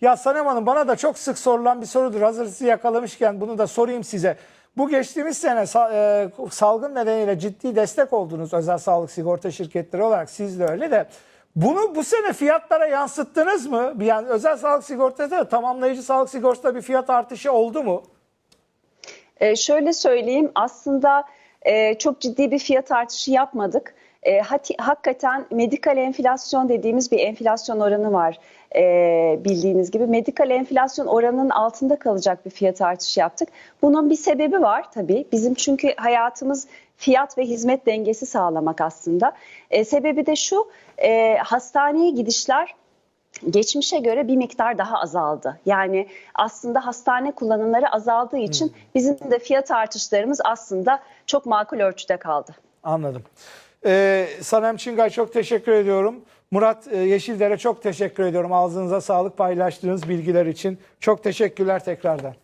Ya Sanem Hanım bana da çok sık sorulan bir sorudur. Hazır sizi yakalamışken bunu da sorayım size. Bu geçtiğimiz sene e, salgın nedeniyle ciddi destek oldunuz özel sağlık sigorta şirketleri olarak siz de öyle de. Bunu bu sene fiyatlara yansıttınız mı? Yani özel sağlık sigortası tamamlayıcı sağlık sigortada bir fiyat artışı oldu mu? Ee, şöyle söyleyeyim aslında e, çok ciddi bir fiyat artışı yapmadık. E, hakikaten medikal enflasyon dediğimiz bir enflasyon oranı var e, bildiğiniz gibi. Medikal enflasyon oranının altında kalacak bir fiyat artışı yaptık. Bunun bir sebebi var tabii. Bizim çünkü hayatımız fiyat ve hizmet dengesi sağlamak aslında. E, sebebi de şu e, hastaneye gidişler geçmişe göre bir miktar daha azaldı. Yani aslında hastane kullanımları azaldığı için bizim de fiyat artışlarımız aslında çok makul ölçüde kaldı. Anladım. Ee, Sanem Çingay çok teşekkür ediyorum. Murat e, Yeşildere çok teşekkür ediyorum. Ağzınıza sağlık paylaştığınız bilgiler için. Çok teşekkürler tekrardan.